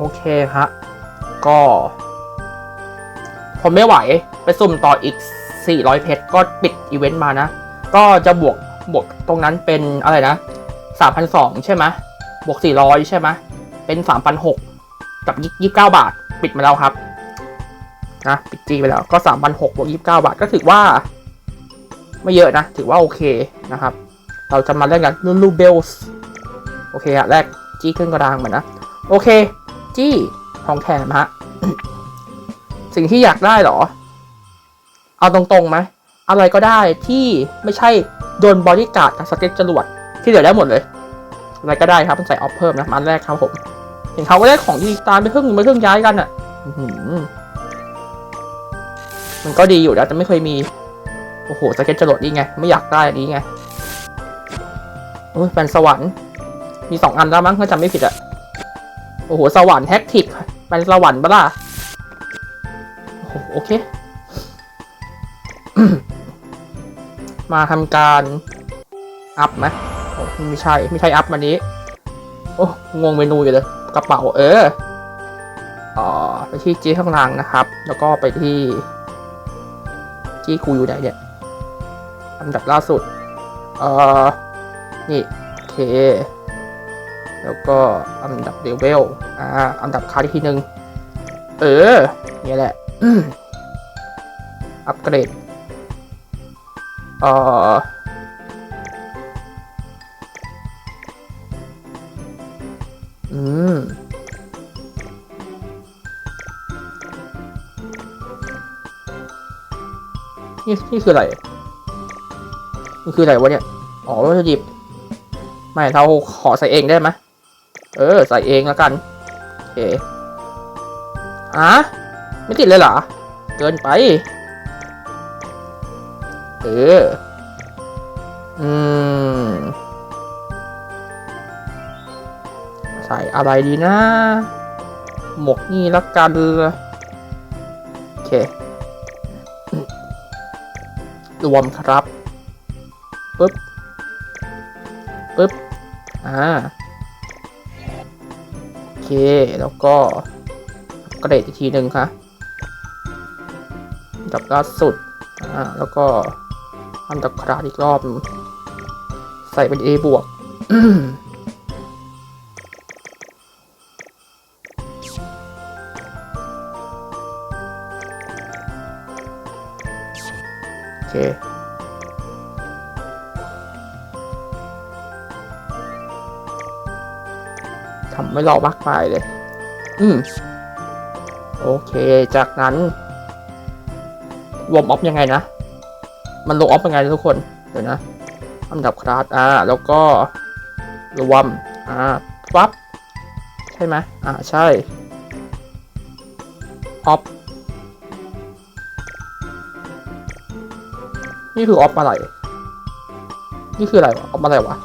โอเคฮะ ก็ ผมไม่ไหว ไปสุ่มต่ออีก 400 เพชรก็ปิดอีเวนต์มานะ ก็จะบวกบวกตรงนั้นเป็นอะไรนะ 3,200 ใช่ไหมบวก 400 ใช่ไหมเป็น 3,600 กับ 29 บาท ปิดมาแล้วครับ นะ ปิดจีไปแล้วก็ 3,600 บวก 29 บาท ก็ถือว่า ไม่เยอะนะ ถือว่าโอเคนะครับ เราจะมาเล่นกันลูลูเบลส์โอเคอะแรกจี้ขึ้นกระดางเหมือนนะ โอเค จี้ทองแถมฮะ สิ่งที่อยากได้เหรอ เอาตรงๆไหมอะไรก็ได้ที่ไม่ใช่โดนบอดี้การ์ดกับสเก็ตจรวดที่เหลือได้หมดเลย อะไรก็ได้ครับต้องใส่ออฟเพิ่มนะมันแรกครับผม เห็นเขาก็ได้ของดีตามไปเพิ่งไปเพิ่งย้ายกันอะ่ะมันก็ดีอยู่แล้วแต่ไม่เคยมี โอ้โหสเก็ตจรวดนี่ไง ไม่อยากได้อันนี้ไงโอ้ยแฟนสวรรค์มีสองอันแล้วมั้งถ้าจำไม่ผิดอะ โอ้โห สวรรค์แท็กติกแฟนสวรรค์ปะล่ะโอเค มาทำการ อัพไหมไม่ใช่ ไม่ใช่อัพวันนี้ โอ้ งงเมนูอยู่เลย กระเป๋า เอออไปที่จีข้างล่างนะครับ แล้วก็ไปที่จีคูอยู่ไหนเนี่ยอันดับล่าสุด เอ่อนี่ โอเค แล้วก็อันดับเลเวลอ่าอันดับคาที่หนึ่งเออนี่แหละอัปเกรดเอ่ออืมนี่นี่คืออะไรมันคืออะไรวะเนี่ย อ๋อวัตถุดิบ ไม่ เราขอใส่เองได้ไหม เออ ใส่เองแล้วกันโอเคอะไม่ติดเลยเหรอ เกินไป เออ อืม ใส่อะไรดีนะ หมวกนี่ละกันโอเค รวมครับปึ๊บปึ๊บอ่า เคแล้วก็อัปเกรดอีกทีหนึ่งค่ะอันดับล่าสุดอ่าแล้วก็อันดับคราดอีกรอบ ใส่เป็น A บวกโอเค ทำไม่รอมากมายเลย อืม โอเค จากนั้นรวมออฟยังไงนะ มันรวมออฟยังไงทุกคน เดี๋ยวนะอันดับคลาสอ่า แล้วก็รวม อ่าปั๊บ ใช่ไหมอ่า ใช่ออฟนี่คือออฟอะไร นี่คืออะไรออฟอะไรวะ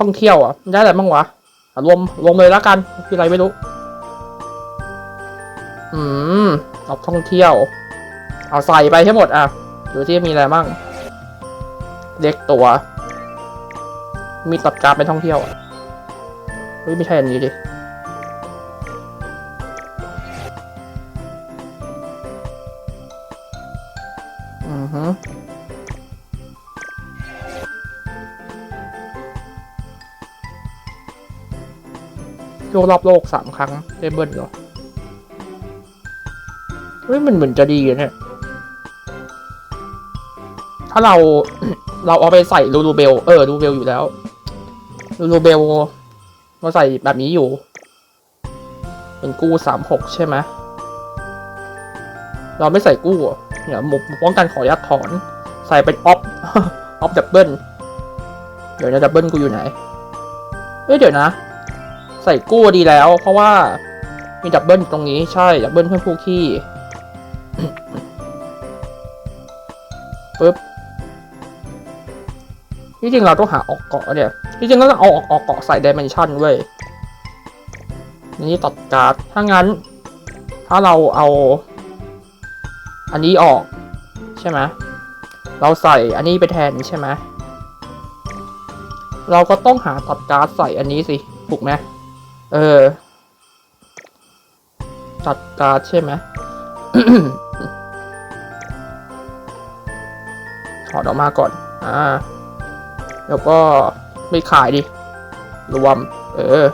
ท่องเที่ยวอะมันได้อะไรบ้างวะอะรวมรวมเลยละกันคืออะไรไม่รู้ อืมออาท่องเที่ยว เอาใส่ไปให้หมดอะดูที่มีอะไรบ้างเล็กตัว มีตัดการเปท่องเที่ยวอะเฮ้ยไม่ใช่อันนี้ดิ โยกรอบโลกสามครั้งได้เบิ้ลเหรอ เฮ้ย มันเหมือนจะดีอะเนี่ย ถ้าเราเราเอาไปใส่ลูลูเบล เออลูเบลอยู่แล้วลูลูเบลมาใส่แบบนี้อยู่ เป็นกู้สามหกใช่ไหมเราไม่ใส่กู้อะเนี่ยหมุกป้องกันขออนุญาตถอน ใส่เป็นออฟออฟดับเบิลเดี๋ยวนะดับเบิลกูอยู่ไหน เอ้ยเดี๋ยวนะ ใส่กู้ดีแล้ว เพราะว่ามีดับเบิลตรงนี้ใช่ ดับเบิลเพื่อนผู้ขี้ปึ๊บที่จริงเราต้องหาออกเกาะเนี่ยที่จริงเราต้องเอาออกออกเกาะใส่ดิเมนชันเว้ยนี่ตัดการ์ดถ้างั้น ถ้าเราเอา อันนี้ออกใช่ไหมเราใส่อันนี้ไปแทนใช่ไหมเราก็ต้องหาตัดการ์ดใส่อันนี้สิ ถูกไหม เออ ตัดการ์ดใช่ไหมถอดออกมาก่อน อ่า แล้วก็ไม่ขายดิ รวม เออ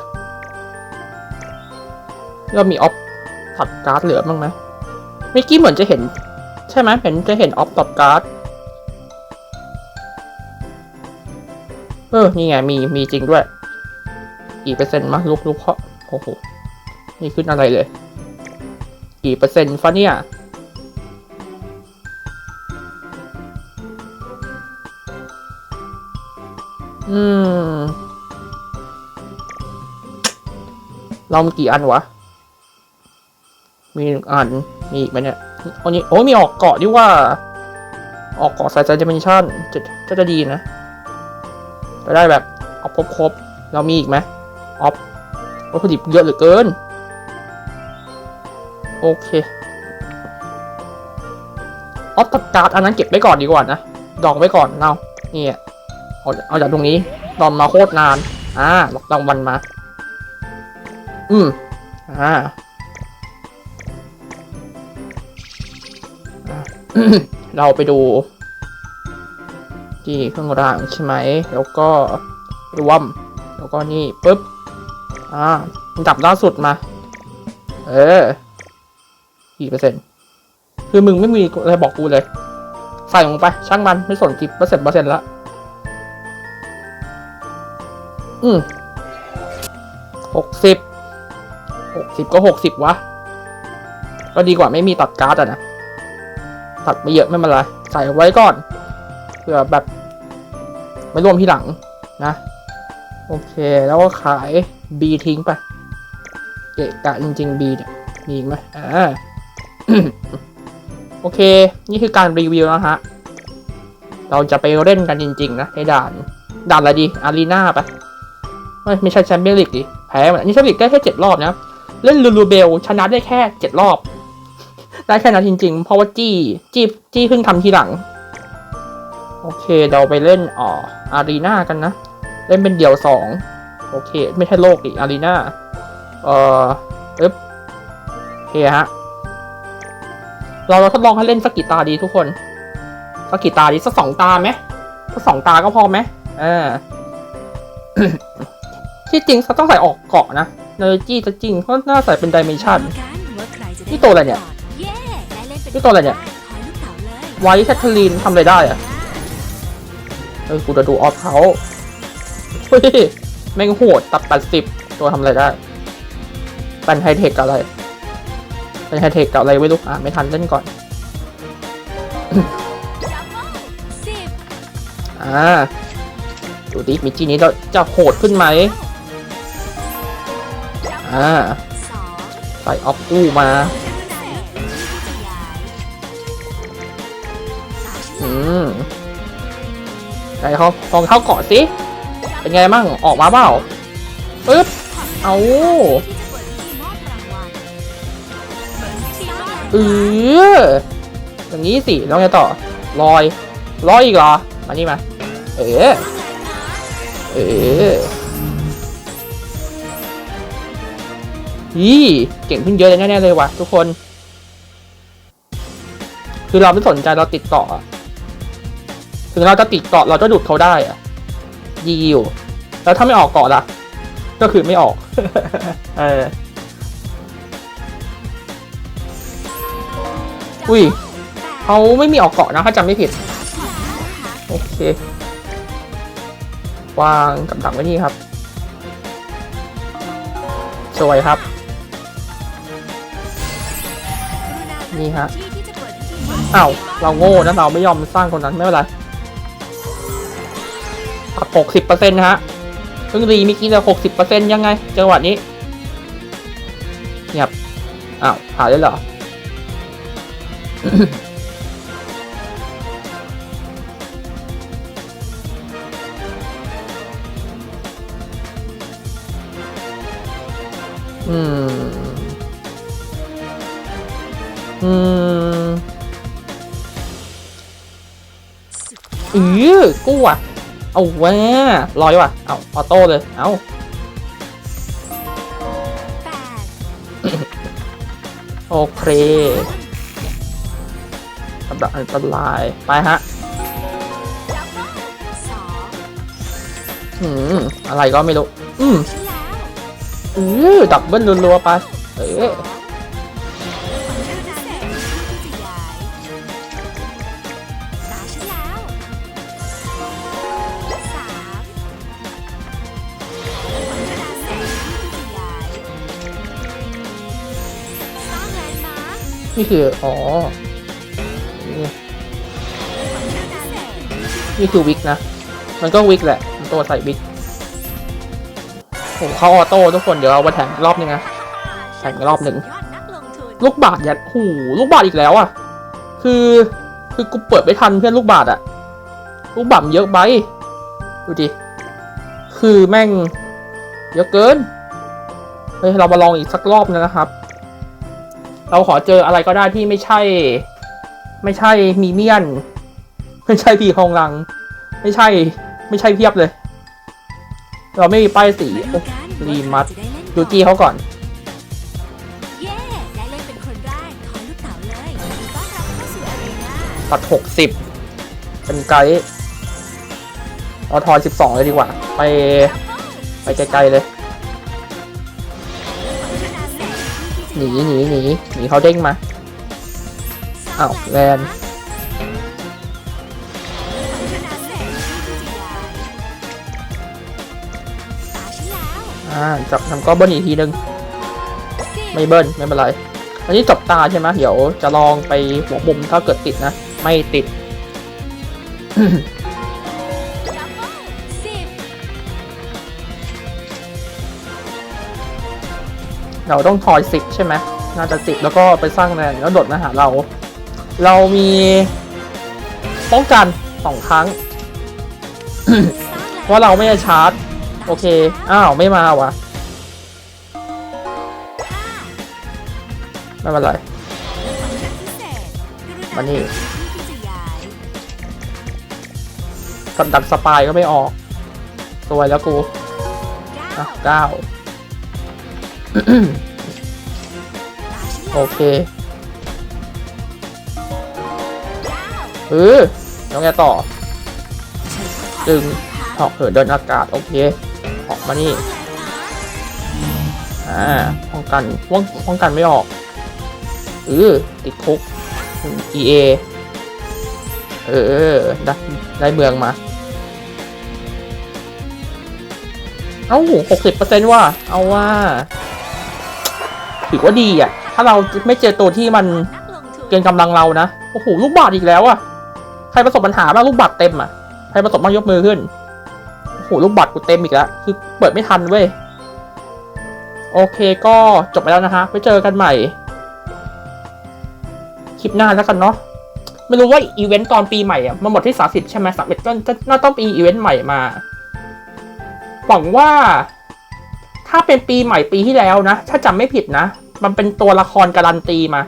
แล้วมีออฟตัดการ์ดเหลือบ้างไหมเมื่อกี้เหมือนจะเห็น ใช่ไหมเห็นจะเห็นออฟตัดการ์ด เออ นี่ไง มี มีจริงด้วย กี่เปอร์เซ็นต์มะลุกลุกเพราะโอ้โหนี่ขึ้นอะไรเลย กี่เปอร์เซ็นต์ฟะเนี่ยอืม เรามีกี่อันวะ มีหนึ่งอัน มีอีกไหมเนี่ยอันนี้โอ้ยมีออกเกาะดิว่า ออกเกาะสายใจดิเมนชั่นจะจะจะดีนะ จะได้แบบ ออฟครบๆเรามีอีกไหม ออฟวัตถุดิบเยอะเหลือเกิน โอเคออฟตัดการ์ดอันนั้นเก็บไว้ก่อนดีกว่านะ ดองไว้ก่อนเรานี่อะเอาเอาจากตรงนี้ดองมาโคตรนาน อ่าล็อกรางวัลมา อืม อ่าเราไปดูที่เครื่องรางใช่ไหม แล้วก็รวม แล้วก็นี่ปุ๊บ อ่าจับล่าสุดมา เออ กี่เปอร์เซ็นต์ คือมึงไม่มีอะไรบอกกูเลย ใส่ลงไป ช่างมันไม่สนกี่เปอร์เซ็นต์เปอร์เซ็นต์ละ อืมหกสิบ หกสิบก็หกสิบวะ ก็ดีกว่าไม่มีตัดการ์ดอะนะ ตัดไม่เยอะไม่เป็นไร ใส่ไว้ก่อน เผื่อแบบ ไม่รวมทีหลังนะ โอเค แล้วก็ขาย B ทิ้งไปเกะกะจริงๆ B เนี่ยมีอีกไหมอ่าโอเค นี่คือการรีวิวนะฮะ เราจะไปเล่นกันจริง ๆ นะในด่าน ด่านอะไรดี อารีนาปะไม่ไม่ใช่แชมเปี้ยนลีกดิ แพ้มันอันนี้แชมเปี้ยนลีกได้แค่เจ็ดรอบนะ เล่นลูลูเบล ชนะได้แค่เจ็ดรอบ ได้แค่นั้นจริง ๆ เพราะว่าจี้ จี้จี้เพิ่งทำทีหลัง โอเค เราไปเล่นอ่ออารีนากันนะ เล่นเป็นเดี่ยวสอง โอเค ไม่ใช่โลกดิอารีนาเอ่ออึ๊บโอเคฮะ เราเราทดลองให้เล่นสักกี่ตาดีทุกคน สักกี่ตาดีสักสองตาไหมสักสองตาก็พอไหมอ่าที่จริงเขาต้องใส่ออกเกาะนะเนอร์จี้จะจริงเพราะน่าใส่เป็นดิเมนชันนี่ตัวอะไรเนี่ย นี่ตัวอะไรเนี่ย ไวท์แคทเธอรีนทำอะไรได้อะเออกูจะดูออฟเขาเฮ้ย แม่งโหดตัดแปดสิบตัวทำอะไรได้เป็นไฮเทคกับอะไรเป็นไฮเทคกับอะไรไม่รู้อะไม่ทันเล่นก่อนอ่าดูดิมิจินี้เราจะโหดขึ้นไหมอ่าใส่ออฟอู้มาอืมไหนเขาลองเข้าเกาะสิ เป็นไงมั่งออกมาเปล่าปึ๊บเอาเอออย่างนี้สิแล้วไงต่อลอยลอยอีกเหรอมานี่มาเออเออยี่เก่งขึ้นเยอะเลยแน่ๆเลยว่ะทุกคน คือเราไม่สนใจเราติดเกาะอถึงเราจะติดเกาะเราจะดุดเขาได้อะ ดีอยู่ แล้วถ้าไม่ออกเกาะล่ะ ก็คือไม่ออก เออ อุ้ยเขาไม่มีออกเกาะนะถ้าจำไม่ผิด โอเค วางกับดักไว้นี่ครับ สวยครับ นี่ฮะอ้าวเราโง่นะเราไม่ยอมสร้างคนนั้นไม่เป็นไรตัด หกสิบเปอร์เซ็นต์ฮะเพิ่งรีเมื่อกี้เลยหกสิบเปอร์เซ็นต์ยังไงจังหวะนี้เงียบอ้าวผ่านได้เหรออืม อืมอือกูอะ เอาแว้ลอยว่ะ เอาออโต้เลย เอาแปดโอเคกับดักอันตราย ไปฮะดับเบิ้ลสองอืมอะไรก็ไม่รู้ อืมใช่แล้วอือดับเบิ้ลรัวๆไป เออ นี่คือ อ๋อ นี่คือวิกนะ มันก็วิกแหละมันตัวใส่วิกผมเข้าออโต้ทุกคนเดี๋ยวเอามาแถมรอบนึงนะแข่งอีกรอบหนึ่งลูกบาทยัดหูลูกบาทอีกแล้วอะ คือ คือกูเปิดไม่ทันเพื่อนลูกบาทอะ ลูกบาทมันเยอะไปดูดิ คือแม่ง เยอะเกิน เฮ้ย เรามาลองอีกสักรอบนึงนะครับ เราขอเจออะไรก็ได้ที่ไม่ใช่ ไม่ใช่มีเมียน ไม่ใช่พีฮองลัง ไม่ใช่ ไม่ใช่เพียบเลย เราไม่มีป้ายสีรีมัดดูจี้เขาก่อนตัดหกสิบเป็นไกด์เอาทอนสิบสองเลยดีกว่า ไป ไปไกลๆเลย หนีหนีหนีหนีเขาเด้งมาอ้าวแลนอ่าจับทำก็เบิ้ลอีกทีนึงไม่เบิ้ลไม่เป็นไรอันนี้จบตาใช่ไหมเดี๋ยวจะลองไปหัวมุมถ้าเกิดติดนะ ไม่ติด เราต้องทอยสิบใช่ไหมน่าจะสิบแล้วก็ไปสร้างแรงแล้วโดดมาหาเรา เรามีป้องกันสองครั้งเพราะเราไม่ได้ชาร์จ โอเค อ้าว ไม่มาวะไม่เป็นไรมานี่กับดักสปายก็ไม่ออกสวยแล้วกูอะเก้า โอเคเออแล้วไงต่อดึงออกเหินเดินอากาศ โอเคออกมานี่ อ่า ป้องกันป้องป้องกันไม่ออกเออติดคุก EA เออ ได้ได้เมืองมา เอ้าหกสิบเปอร์เซ็นต์ว่า เอาว่า ถือว่าดีอะ ถ้าเราไม่เจอตัวที่มันเกินกำลังเรานะ โอ้โห ลูกบาศก์อีกแล้วอะ ใครประสบปัญหาบ้างลูกบาศก์เต็มอะ ใครประสบบ้างยกมือขึ้น โอ้โห ลูกบาศก์กูเต็มอีกแล้ว คือเปิดไม่ทันเว้ย โอเคก็จบไปแล้วนะฮะ ไว้เจอกันใหม่ คลิปหน้าแล้วกันเนาะ ไม่รู้ว่าอีเวนต์ตอนปีใหม่อะ มันหมดที่สาสิบใช่ไหมสามเอ็ดก็จะน่าต้องมีอีเวนต์ใหม่มา หวังว่า ถ้าเป็นปีใหม่ปีที่แล้วนะ ถ้าจำไม่ผิดนะ มันเป็นตัวละครการันตีมา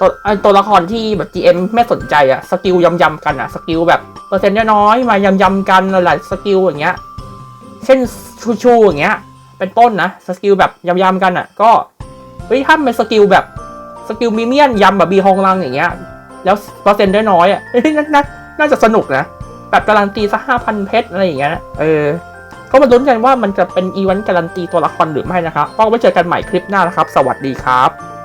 ตัวตัวละครที่แบบ GM ไม่สนใจอะสกิลยำๆกันอะสกิลแบบเปอร์เซ็นต์น้อยมายำๆกันหลายสกิลอย่างเงี้ย เช่นชูชูอย่างเงี้ย เป็นต้นนะสกิลแบบยำๆกันอะก็เฮ้ยถ้าเป็นสกิลแบบสกิลมีเมียนยำแบบบีฮองลังอย่างเงี้ย แล้วเปอร์เซ็นต์น้อยๆอะเฮ้ยน่าน่าน่าจะสนุกนะ แบบการันตีสักห้าพันเพชรอะไรอย่างเงี้ยเออ ก็มาลุ้นกันว่ามันจะเป็นอีเวนต์การันตีตัวละครหรือไม่นะครับก็ไว้เจอกันใหม่คลิปหน้านะครับ สวัสดีครับ